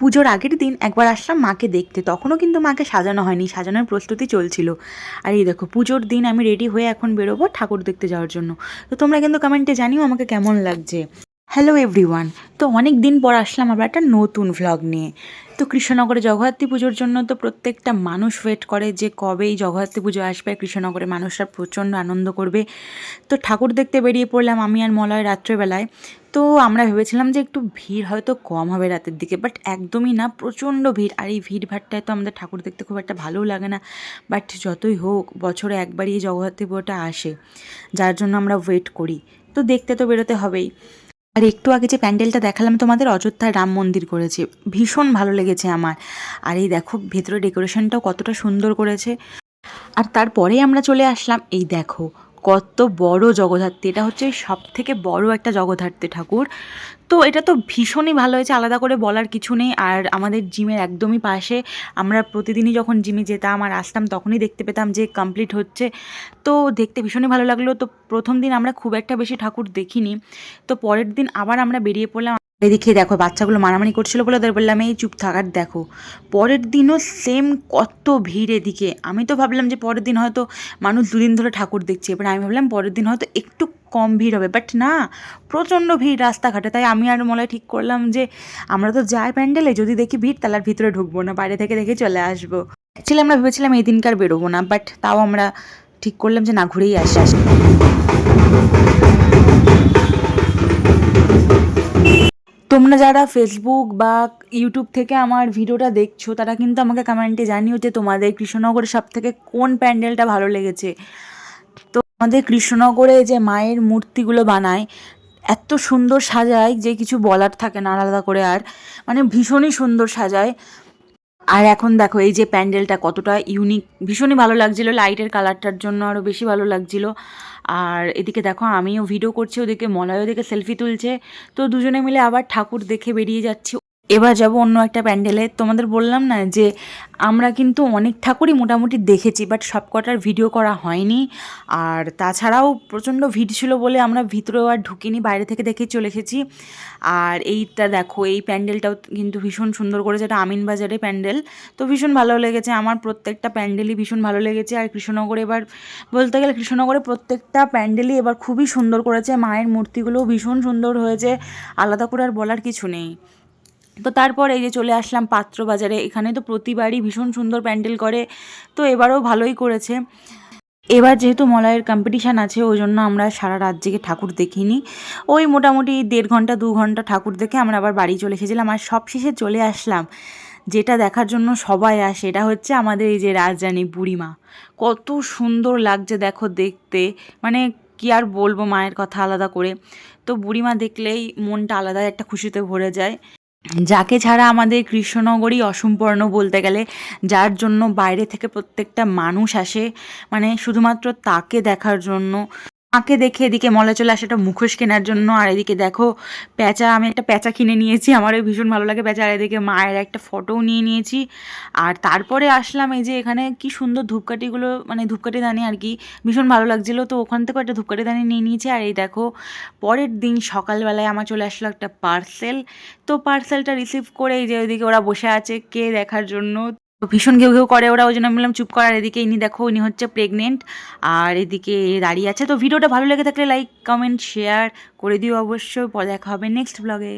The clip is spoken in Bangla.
পুজোর আগের দিন একবার আসলাম মাকে দেখতে। তখনও কিন্তু মাকে সাজানো হয়নি, সাজানোর প্রস্তুতি চলছিল। আর এই দেখো, পুজোর দিন আমি রেডি হয়ে এখন বেরোবো ঠাকুর দেখতে যাওয়ার জন্য। তো তোমরা কিন্তু কমেন্টে জানিও আমাকে কেমন লাগছে। হ্যালো এভরিওয়ান তো অনেক দিন পর আসলাম আবার একটা নতুন ভ্লগ নিয়ে। তো কৃষ্ণনগরে জগদ্ধাত্রী পুজোর জন্য তো প্রত্যেকটা মানুষ ওয়েট করে যে কবে এই জগদ্ধাত্রী পুজো আসবে, কৃষ্ণনগরে মানুষরা প্রচণ্ড আনন্দ করবে। তো ঠাকুর দেখতে বেরিয়ে পড়লাম আমি আর মলয় রাত্রেবেলায়। তো আমরা ভেবেছিলাম যে একটু ভিড় হয়তো কম হবে রাতের দিকে বাট একদমই না, প্রচণ্ড ভিড়। আর এই ভিড় ভাড়টায় তো আমাদের ঠাকুর দেখতে খুব একটা ভালোও লাগে না। বাট যতই হোক, বছরে একবারই এই জগদ্ধাত্রী পুজোটা আসে, যার জন্য আমরা ওয়েট করি। তো দেখতে তো বেরোতে হবেই। আর একটু আগে যে প্যান্ডেলটা দেখালাম, তোমাদের অযোধ্যায় রাম মন্দির করেছে। ভীষণ ভালো লেগেছে আমার। আর এই দেখো, ভেতরে ডেকোরেশনটাও কতটা সুন্দর করেছে। আর তারপরে আমরা চলে আসলাম, এই দেখো কত বড় জগদ্ধাত্রী। এটা হচ্ছে সব থেকে বড় একটা জগদ্ধাত্রী ঠাকুর। তো এটা তো ভীষণই ভালো হয়েছে, আলাদা করে বলার কিছু নেই। আর আমাদের জিমের একদমই পাশে আমরা প্রতিদিনই যখন জিমে যেতাম আর আসতাম তখনই দেখতে পেতাম যে কমপ্লিট হচ্ছে। তো দেখতে ভীষণই ভালো লাগল। তো প্রথম দিন আমরা খুব একটা বেশি ঠাকুর দেখিনি। তো পরের দিন আবার আমরা বেরিয়ে পড়লাম এদিকে দেখো, বাচ্চাগুলো মারামারি করছিল বলে ওদের বললাম, এই চুপ থাকার দেখো, পরের দিনও সেম কত ভিড় এদিকে। আমি তো ভাবলাম যে পরের দিন হয়তো মানুষ দুদিন ধরে ঠাকুর দেখছে, এবার আমি ভাবলাম পরের দিন হয়তো একটু কম ভিড় হবে। বাট না, প্রচণ্ড ভিড় রাস্তাঘাটে, তাই আমি আর মনে ঠিক করলাম যে আমরা তো যাই প্যান্ডেলে, যদি দেখি ভিড় তাহলে আর ভিতরে ঢুকবো না, বাইরে থেকে দেখে চলে আসব। অ্যাকচুয়ালি আমরা ভেবেছিলাম এই দিনকার বেরোবো না বাট তাও আমরা ঠিক করলাম যে না, ঘুরেই আসি আসি। তোমরা যারা ফেসবুক বা ইউটিউব থেকে আমার ভিডিওটা দেখছ, তারা কিন্তু আমাকে কমেন্টে জানিও যে তোমাদের কৃষ্ণনগরের সব থেকে কোন প্যান্ডেলটা ভালো লেগেছে। তো আমাদের কৃষ্ণনগরে যে মায়ের মূর্তিগুলো বানায়, এত সুন্দর সাজায় যে কিছু বলার থাকে না আলাদা করে আর। মানে ভীষণই সুন্দর সাজায়। আর এখন দেখো, এই যে প্যান্ডেলটা কতটা ইউনিক ভীষণই ভালো লাগছিল। লাইটের কালারটার জন্য আরও বেশি ভালো লাগছিল। আর এদিকে দেখো, আমিও ভিডিও করছি, ওদিকে মলয় ওদিকে সেলফি তুলছে। তো দুজনে মিলে আবার ঠাকুর দেখে বেরিয়ে যাচ্ছি। এবার যাব অন্য একটা প্যান্ডেলে। তোমাদের বললাম না যে আমরা কিন্তু অনেক ঠাকুরই মোটামুটি দেখেছি বাট সব কটার ভিডিও করা হয়নি। আর তাছাড়াও প্রচণ্ড ভিড় ছিল বলে আমরা ভিতরেও আর ঢুকিনি, বাইরে থেকে দেখে চলে এসেছি। আর এইটা দেখো, এই প্যান্ডেলটাও কিন্তু ভীষণ সুন্দর করেছে, এটা আমিনবাজারে প্যান্ডেল। তো ভীষণ ভালো লেগেছে, আমার প্রত্যেকটা প্যান্ডেলই ভীষণ ভালো লেগেছে। আর কৃষ্ণনগরে এবার বলতে গেলে কৃষ্ণনগরে প্রত্যেকটা প্যান্ডেলই এবার খুবই সুন্দর করেছে, মায়ের মূর্তিগুলোও ভীষণ সুন্দর হয়েছে, আলাদা করে আর বলার কিছু নেই। তো তারপর এই যে চলে আসলাম পাত্র বাজারে এখানে তো প্রতিবারই ভীষণ সুন্দর প্যান্ডেল করে, তো এবারও ভালোই করেছে। এবার যেহেতু মলয়ের কম্পিটিশান আছে, ওই জন্য আমরা সারা রাত জেগে ঠাকুর দেখিনি। ওই মোটামুটি দেড় ঘণ্টা, দু ঘণ্টা ঠাকুর দেখে আমরা আবার বাড়ি চলে এসেছিলাম। আর সব শেষে চলে আসলাম, যেটা দেখার জন্য সবাই আসে, এটা হচ্ছে আমাদের এই যে রাজরানী বুড়িমা। কত সুন্দর লাগছে দেখো দেখতে মানে কি আর বলব মায়ের কথা আলাদা করে। তো বুড়িমা দেখলেই মনটা আলাদা একটা খুশিতে ভরে যায়। যাকে ছাড়া আমাদের কৃষ্ণনগরী অসম্পূর্ণ বলতে গেলে, যার জন্য বাইরে থেকে প্রত্যেকটা মানুষ আসে মানে শুধুমাত্র তাকে দেখার জন্য। তাকে দেখে এদিকে মলে চলে আসে একটা মুখোশ কেনার জন্য, আর এদিকে দেখো প্যাঁচা, আমি একটা প্যাঁচা কিনে নিয়েছি, আমারও ভীষণ ভালো লাগে প্যাঁচা, আর এদিকে মায়ের একটা ফটোও নিয়ে নিয়েছি। আর তারপরে আসলাম এই যে এখানে কি সুন্দর ধূপকাঠিগুলো মানে ধূপকাঠি দানি আর কি, ভীষণ ভালো লাগছিল। তো ওখান থেকেও একটা ধূপকাঠি দানি নিয়ে নিয়েছি, আর এই দেখো পরের দিন সকালবেলায় আমার চলে আসলো একটা পার্সেল। তো পার্সেলটা রিসিভ করে এই যে ওইদিকে ওরা বসে আছে কে দেখার জন্য। ভীষণ ঘেউ ঘেউ করে ওরা, ওই জন্য বললাম, চুপ করার এদিকে ইনি দেখো, ইনি হচ্ছে প্রেগনেন্ট আর এদিকে দাঁড়িয়ে আছে। তো ভিডিওটা ভালো লেগে থাকলে লাইক কমেন্ট শেয়ার করে দিও অবশ্যই। পরে দেখা হবে নেক্সট ব্লগে